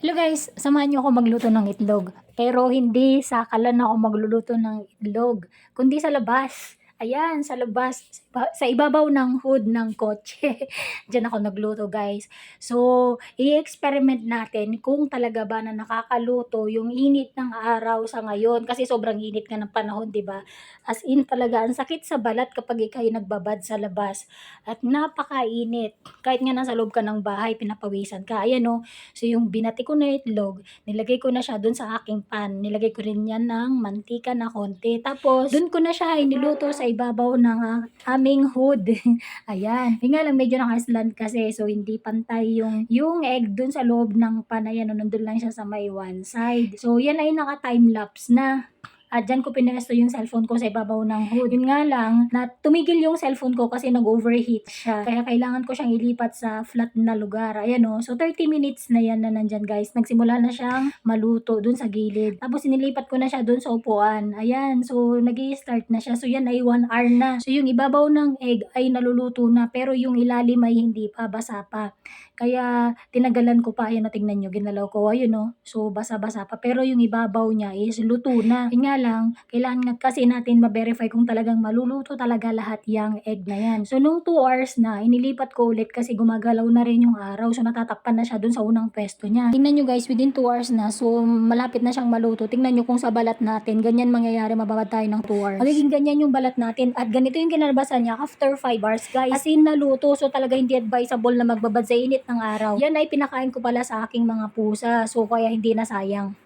Hello guys, samahan niyo ako magluto ng itlog. Pero hindi sa kalan ako magluluto ng itlog, kundi sa labas. Ayan, sa labas, sa iba- sa ibabaw ng hood ng kotse. Diyan ako nagluto guys. So, i-experiment natin kung talaga ba na nakakaluto yung init ng araw sa ngayon. Kasi sobrang init nga ng panahon, di ba? As in talaga, ang sakit sa balat kapag ikay nagbabad sa labas. At napakainit. Kahit nga nasa loob ka ng bahay, pinapawisan ka. Ayan o, So yung binati ko na itlog, nilagay ko na siya dun sa aking pan. Nilagay ko rin yan ng mantika na konti. Tapos, dun ko na siya iniluto sa ibabaw ng ah, aming hood. Ayan. Yung nga lang, medyo nakaslant kasi. So, hindi pantay yung, yung egg dun sa loob ng pan. Ayan, o, nandun lang siya sa may one side. So, yan ay naka-timelapse na. At dyan ko pinesto yung cellphone ko sa ibabaw ng hood. Yun nga lang, na tumigil yung cellphone ko kasi nag-overheat siya. Kaya kailangan ko siyang ilipat sa flat na lugar. Ayan o. So, 30 minutes na yan na nandyan guys. Nagsimula na siyang maluto dun sa gilid. Tapos, inilipat ko na siya dun sa upuan. Ayan. So, nag start na siya. So, yan ay 1 hour na. So, yung ibabaw ng egg ay naluluto na. Pero yung ilalim ay hindi pa. Basa pa. Kaya, tinagalan ko pa. Ayan o, tingnan nyo. Ginalaw ko. Ayun o. So, basa-basa pa. Pero yung ibabaw niya is luto na. Yun nga lang, kailangan nga kasi natin ma-verify kung talagang maluluto talaga lahat yung egg na yan. So, nung 2 hours na, inilipat ko ulit kasi gumagalaw na rin yung araw. So, natatakpan na siya dun sa unang pwesto niya. Tingnan nyo guys, within 2 hours na, so malapit na siyang maluto. Tingnan nyo kung sa balat natin, ganyan mangyayari, mababad tayo ng 2 hours. Magiging ganyan yung balat natin at ganito yung kinalabasan niya after 5 hours guys. As in naluto, so talaga hindi advisable na magbabad sa init ng araw. Yan ay pinakain ko pala sa aking mga pusa, so kaya hindi na sayang.